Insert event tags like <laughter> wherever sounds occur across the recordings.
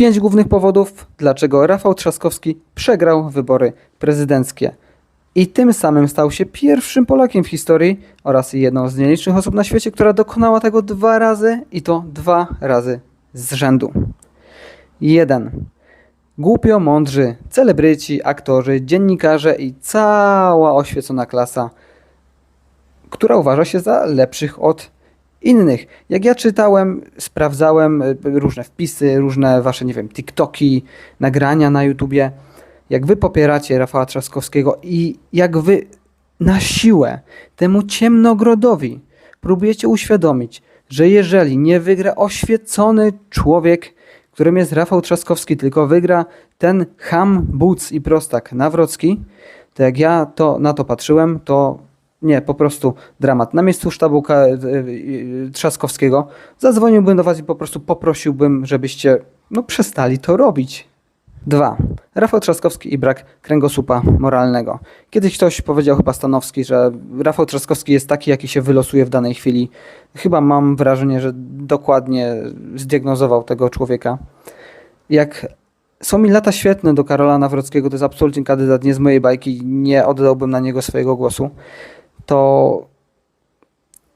Pięć głównych powodów, dlaczego Rafał Trzaskowski przegrał wybory prezydenckie. I tym samym stał się pierwszym Polakiem w historii oraz jedną z nielicznych osób na świecie, która dokonała tego dwa razy i to dwa razy z rzędu. 1. Głupio mądrzy celebryci, aktorzy, dziennikarze i cała oświecona klasa, która uważa się za lepszych od innych. Jak ja czytałem, sprawdzałem y, różne wpisy, różne wasze, nie wiem, TikToki, nagrania na YouTubie, jak wy popieracie Rafała Trzaskowskiego i jak wy na siłę temu ciemnogrodowi próbujecie uświadomić, że jeżeli nie wygra oświecony człowiek, którym jest Rafał Trzaskowski, tylko wygra ten ham, buc i prostak Nawrocki, to jak ja to, na to patrzyłem, to nie, po prostu dramat. Na miejscu sztabu y- y- Trzaskowskiego zadzwoniłbym do was i po prostu poprosiłbym, żebyście no, przestali to robić. 2. Rafał Trzaskowski i brak kręgosłupa moralnego. Kiedyś ktoś powiedział, chyba Stanowski, że Rafał Trzaskowski jest taki, jaki się wylosuje w danej chwili. Chyba mam wrażenie, że dokładnie zdiagnozował tego człowieka. Jak są mi lata świetne do Karola Nawrockiego, to jest absolutnie kandydat nie z mojej bajki, nie oddałbym na niego swojego głosu, to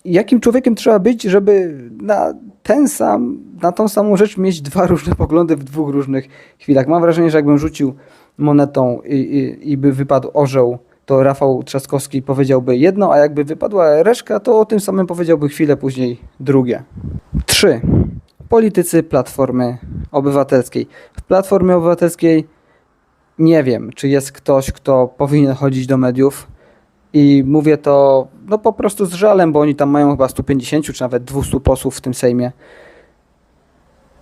jakim człowiekiem trzeba być, żeby na ten sam, na tą samą rzecz mieć dwa <laughs> różne poglądy w dwóch różnych chwilach. Mam wrażenie, że jakbym rzucił monetą i, i, i by wypadł orzeł, to Rafał Trzaskowski powiedziałby jedno, a jakby wypadła reszka, to o tym samym powiedziałby chwilę później drugie. 3. Politycy Platformy Obywatelskiej. W Platformie Obywatelskiej nie wiem, czy jest ktoś, kto powinien chodzić do mediów. I mówię to no po prostu z żalem, bo oni tam mają chyba 150 czy nawet 200 posłów w tym Sejmie.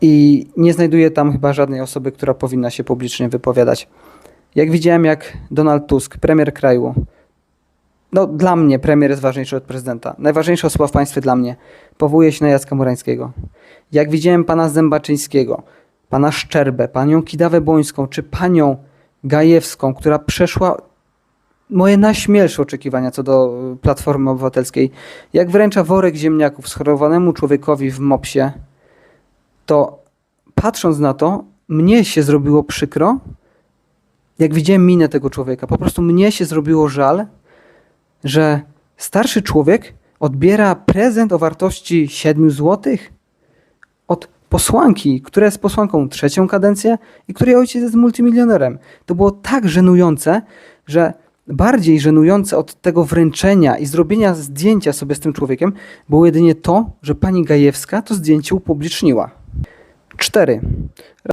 I nie znajduję tam chyba żadnej osoby, która powinna się publicznie wypowiadać. Jak widziałem, jak Donald Tusk, premier kraju, no dla mnie premier jest ważniejszy od prezydenta, najważniejsza osoba w państwie dla mnie, powołuje się na Jacka Murańskiego. Jak widziałem pana Zębaczyńskiego, pana Szczerbę, panią Kidawę Bońską, czy panią Gajewską, która przeszła moje najśmielsze oczekiwania co do y, Platformy Obywatelskiej. Jak wręcza worek ziemniaków schorowanemu człowiekowi w mopsie, to patrząc na to, mnie się zrobiło przykro, jak widziałem minę tego człowieka. Po prostu mnie się zrobiło żal, że starszy człowiek odbiera prezent o wartości 7 zł od posłanki, która jest posłanką trzecią kadencję i której ojciec jest multimilionerem. To było tak żenujące, że bardziej żenujące od tego wręczenia i zrobienia zdjęcia sobie z tym człowiekiem było jedynie to, że pani Gajewska to zdjęcie upubliczniła. 4.